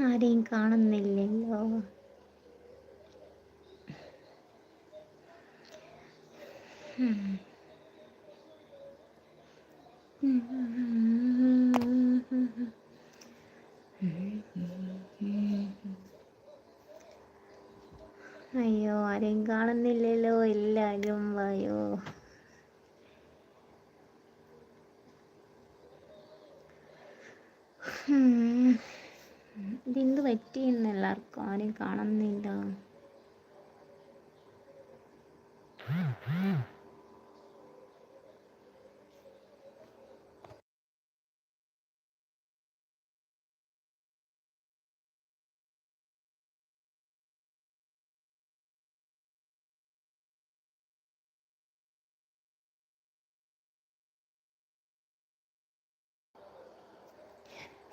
ആരെയും കാണുന്നില്ലല്ലോ. അയ്യോ ആരെയും കാണുന്നില്ലല്ലോ എല്ലാവരും വായോ ഇതെന്ത് പറ്റിയെന്ന് എല്ലാവർക്കും ആരെയും കാണുന്നില്ല.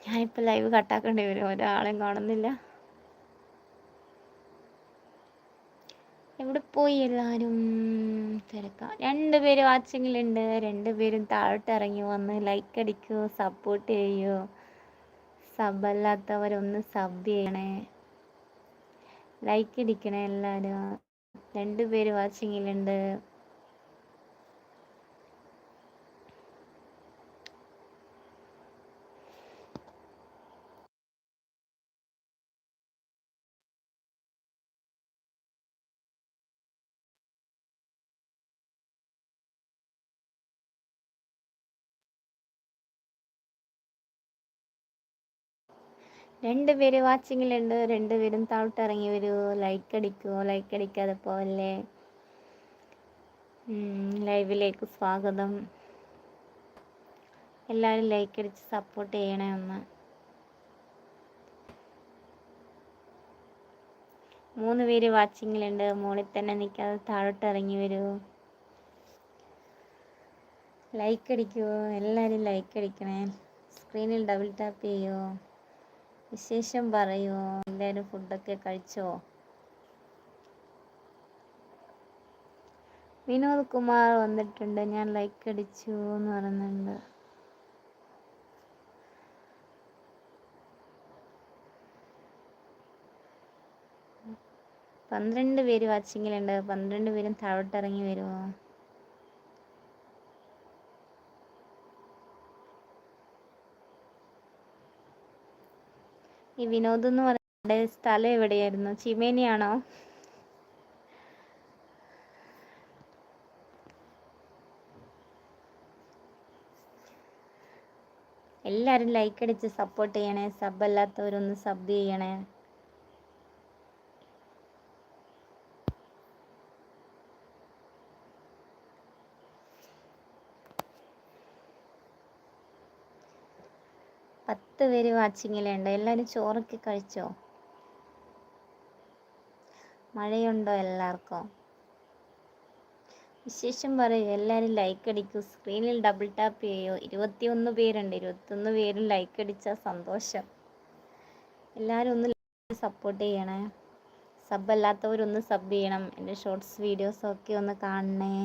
ഞാനിപ്പോൾ ലൈവ് കട്ടാക്കേണ്ടി വരും. ഒരാളെയും കാണുന്നില്ല. എവിടെ പോയി എല്ലാവരും തിരക്കാം. രണ്ടുപേര് വാച്ചിങ്ങിലുണ്ട് രണ്ടുപേരും താഴോട്ട് ഇറങ്ങി വന്ന് ലൈക്ക് അടിക്കൂ സപ്പോർട്ട് ചെയ്യൂ. സബ് അല്ലാത്തവരൊന്ന് സബ് ചെയ്യണേ. ലൈക്ക് അടിക്കണേ എല്ലാവരും രണ്ടുപേര് വാച്ചിങ്ങിലുണ്ട് രണ്ട് പേര് വാച്ചിങ്ങിലുണ്ട് രണ്ടുപേരും താഴോട്ട് ഇറങ്ങി വരൂ ലൈക്ക് അടിക്കുമോ ലൈക്ക് അടിക്കാതെ പോവല്ലേ? ലൈവിലേക്ക് സ്വാഗതം. എല്ലാവരും ലൈക്ക് അടിച്ച് സപ്പോർട്ട് ചെയ്യണേ ഒന്ന്. മൂന്ന് പേര് വാച്ചിങ്ങിലുണ്ട് മുകളിൽ തന്നെ നിൽക്കാതെ താഴോട്ട് ഇറങ്ങി വരൂ. ലൈക്ക് അടിക്കുമോ എല്ലാവരും ലൈക്ക് അടിക്കണേ. സ്ക്രീനിൽ ഡബിൾ ടാപ്പ് ചെയ്യുമോ വിശേഷം പറയൂ. എല്ലാവരും ഫുഡൊക്കെ കഴിച്ചോ? വിനോദ് കുമാർ വന്നിട്ടുണ്ട്. ഞാൻ ലൈക്ക് അടിച്ചു എന്ന് പറയുന്നുണ്ട്. പന്ത്രണ്ട് പേര് വാച്ചിങ്ങിലുണ്ട് പന്ത്രണ്ട് പേരും താഴോട്ടിറങ്ങി വരുമോ ഈ വിനോദ് എന്ന് പറയുന്ന സ്ഥലം എവിടെയായിരുന്നു? ചിമേനിയാണോ? എല്ലാവരും ലൈക്ക് അടിച്ച് സപ്പോർട്ട് ചെയ്യണേ. സബ് അല്ലാത്തവരൊന്ന് സബ് ചെയ്യണേ. പത്ത് പേര് വാച്ചിങ്ങിലുണ്ട് എല്ലാവരും ചോറൊക്കെ കഴിച്ചോ? മഴയുണ്ടോ എല്ലാവർക്കും വിശേഷം പറയൂ. എല്ലാവരും ലൈക്ക് അടിക്കൂ. സ്ക്രീനിൽ ഡബിൾ ടാപ്പ് ചെയ്യൂ. ഇരുപത്തിയൊന്ന് പേരുണ്ട്. ഇരുപത്തൊന്ന് പേരും ലൈക്ക് അടിച്ച സന്തോഷം. എല്ലാവരും ഒന്ന് സപ്പോർട്ട് ചെയ്യണേ. സബ് അല്ലാത്തവരൊന്ന് സബ് ചെയ്യണം. എന്റെ ഷോർട്സ് വീഡിയോസൊക്കെ ഒന്ന് കാണണേ.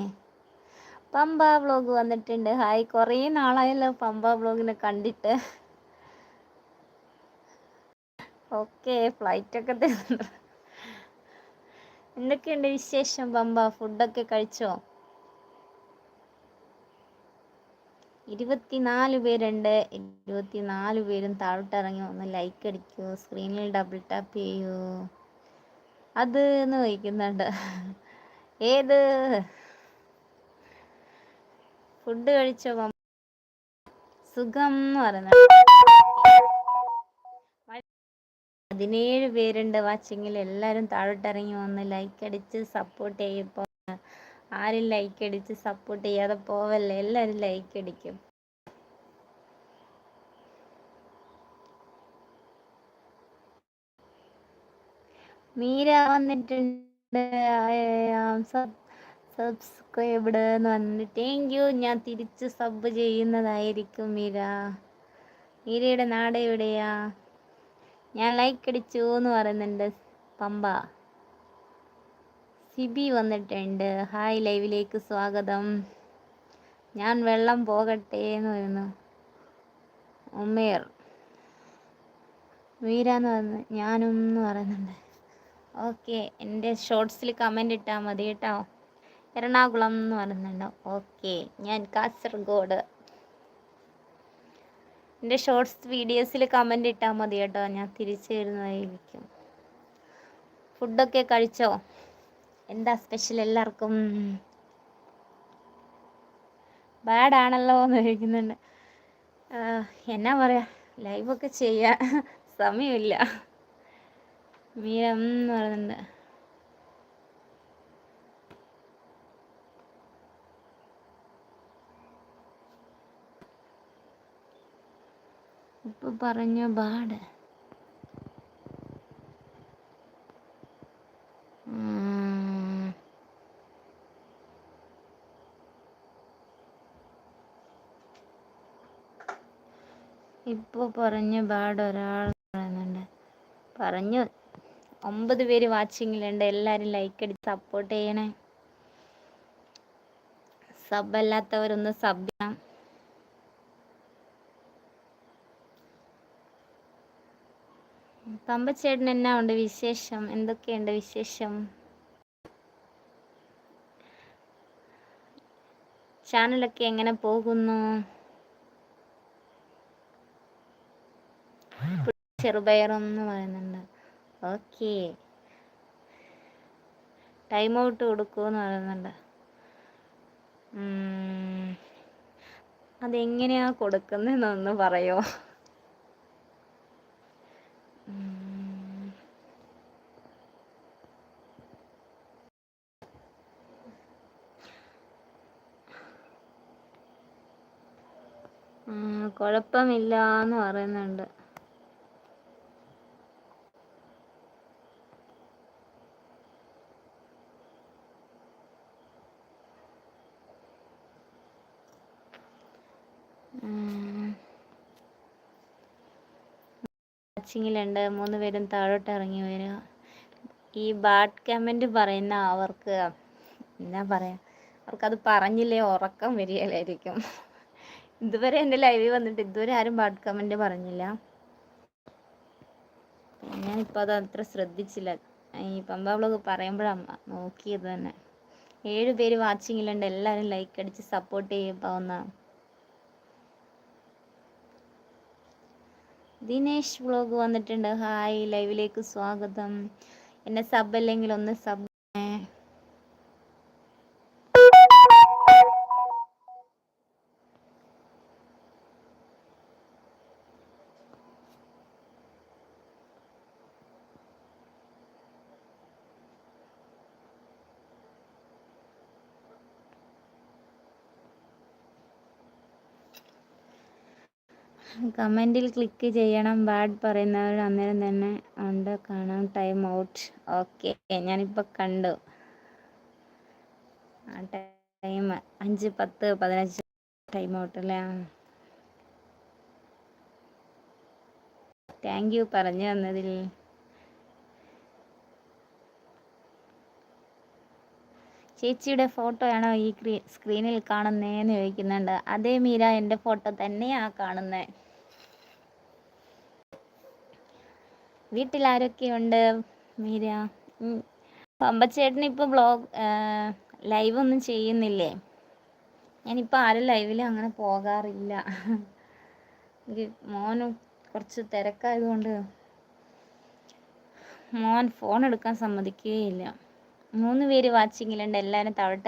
പമ്പ വ്ളോഗ് വന്നിട്ടുണ്ട്. ഹായ്. കുറേ നാളായല്ലോ പമ്പ വ്ളോഗിനെ കണ്ടിട്ട്. ഓക്കെ ഫ്ലൈറ്റൊക്കെ തരുന്നുണ്ട് എന്തൊക്കെയുണ്ട് വിശേഷം? പമ്പ ഫുഡൊക്കെ കഴിച്ചോ? ഇരുപത്തിനാല് പേരുണ്ട്. ഇരുപത്തിനാല് പേരും താഴോട്ട് ഇറങ്ങി ഒന്ന് ലൈക്ക് അടിക്കൂ സ്ക്രീനിൽ ഡബിൾ ടാപ്പ് ചെയ്യൂ. അത് എന്ന് ചോദിക്കുന്നുണ്ട് ഏത്? ഫുഡ് കഴിച്ചോ സുഖം എന്ന് പറയുന്നത്. പതിനേഴ് പേരുണ്ട് വാച്ചിങ്ങിൽ. എല്ലാവരും താഴോട്ടിറങ്ങി വന്ന് ലൈക്ക് അടിച്ച് സപ്പോർട്ട് ചെയ്യപ്പോൾ ആരും ലൈക്ക് അടിച്ച് സപ്പോർട്ട് ചെയ്യാതെ പോവല്ലേ? എല്ലാവരും ലൈക്ക് അടിക്കും. മീര വന്നിട്ടുണ്ട്. സബ്സ്ക്രൈബ്ഡ് എന്ന് വന്നിട്ട് താങ്ക് യു ഞാൻ തിരിച്ച് സബ് ചെയ്യുന്നതായിരിക്കും മീര. മീരയുടെ നാട് എവിടെയാ ഞാൻ ലൈക്ക് അടിച്ചു എന്ന് പറയുന്നുണ്ട്. പമ്പ. സിബി വന്നിട്ടുണ്ട്. ഹായ് ലൈവിലേക്ക് സ്വാഗതം. ഞാൻ വെള്ളം പോകട്ടെ എന്ന് പറയുന്നു. ഉമേർ. വീര എന്ന് പറയുന്നു. ഞാനും എന്ന് പറയുന്നുണ്ട്. ഓക്കെ എന്റെ ഷോർട്സിൽ കമന്റ് ഇട്ടാൽ മതി കേട്ടോ. എറണാകുളം എന്ന് പറയുന്നുണ്ട്. ഓക്കെ ഞാൻ കാസർഗോഡ്. എന്റെ ഷോർട്സ് വീഡിയോസിൽ കമന്റ് ഇട്ടാൽ മതി കേട്ടോ. ഞാൻ തിരിച്ചു വരുന്നതായിരിക്കും. ഫുഡൊക്കെ കഴിച്ചോ? എന്താ സ്പെഷ്യൽ എല്ലാവർക്കും? ബാഡ് ആണല്ലോ എന്ന് ചോദിക്കുന്നുണ്ട്. എന്നാ പറയാ? ലൈവൊക്കെ ചെയ്യാൻ സമയമില്ല. മീരം എന്ന് പറയുന്നുണ്ട്. പറഞ്ഞു പാട്. ഇപ്പോൾ പറഞ്ഞ പാട് ഒരാൾ പറയുന്നുണ്ട്. പറഞ്ഞു. ഒമ്പത് പേര് വാച്ചിങ്ങിലുണ്ട് എല്ലാവരും ലൈക്ക് അടിച്ച് സപ്പോർട്ട് ചെയ്യണേ. സബ് അല്ലാത്തവരൊന്ന് സബ് ചെയ്യണം പമ്പച്ചേട്ടൻ എന്നാ ഉണ്ട് വിശേഷം? എന്തൊക്കെയുണ്ട് വിശേഷം? ചാനലൊക്കെ എങ്ങനെ പോകുന്നു? ചെറുപയറെന്ന് പറയുന്നുണ്ട്. ഓക്കെ. ടൈം ഔട്ട് കൊടുക്കുമെന്ന് പറയുന്നുണ്ട്. അതെങ്ങനെയാ കൊടുക്കുന്നതെന്നൊന്ന് പറയോ കുഴപ്പമില്ല എന്ന് പറയുന്നുണ്ട്. വാച്ചിങ്ങിലുണ്ട് മൂന്ന് പേരും താഴോട്ട് ഇറങ്ങി വരിക. ഈ ബാഡ് കമന്റ് പറയുന്ന അവർക്ക് എന്നാ പറയാ? അവർക്കത് പറഞ്ഞില്ലേ ഉറക്കം വരികയില്ലായിരിക്കും. ഇതുവരെ എന്റെ ലൈവിൽ വന്നിട്ട് ഇതുവരെ ആരും ബാഡ് കമന്റ് പറഞ്ഞില്ല. ഞാനിപ്പോൾ അത് അത്ര ശ്രദ്ധിച്ചില്ല. ഈ പമ്പ വ്ളോഗ് പറയുമ്പോഴാണ് നോക്കിയത് തന്നെ. ഏഴ് പേര് വാച്ചിങ്ങിലുണ്ട് എല്ലാവരും ലൈക്ക് അടിച്ച് സപ്പോർട്ട് ചെയ്യുമ്പോൾ ദിനേശ് വ്ളോഗ് വന്നിട്ടുണ്ട്. ഹായ് ലൈവിലേക്ക് സ്വാഗതം. എന്നെ സബ് അല്ലെങ്കിൽ ഒന്ന് സബ് കമന്റിൽ ക്ലിക്ക് ചെയ്യണം. ബാഡ് പറയുന്നവർ അന്നേരം തന്നെ ഉണ്ട്. കാണാം. Time out. ഓക്കെ. ഞാനിപ്പോൾ കണ്ടു. ടൈം അഞ്ച് പത്ത് പതിനഞ്ച് ടൈം ഔട്ട് അല്ലേ? താങ്ക് യു പറഞ്ഞു തന്നതിൽ. ചേച്ചിയുടെ ഫോട്ടോയാണോ ഈ സ്ക്രീനിൽ കാണുന്നതെന്ന് ചോദിക്കുന്നുണ്ട്. അതേ മീര എന്റെ ഫോട്ടോ തന്നെയാണ് കാണുന്നത് വീട്ടിൽ ആരൊക്കെയുണ്ട് മീര പമ്പച്ചേട്ടൻ ഇപ്പോൾ ബ്ലോഗ് ലൈവ് ഒന്നും ചെയ്യുന്നില്ലേ? ഞാനിപ്പോൾ ആരും ലൈവിൽ അങ്ങനെ പോകാറില്ല. എനിക്ക് മോനും കുറച്ച് തിരക്കായതുകൊണ്ട് മോൻ ഫോൺ എടുക്കാൻ സമ്മതിക്കുകയില്ല. മൂന്ന് പേര് വാച്ചിങ്ങിലുണ്ട് എല്ലാവരും താഴോട്ട്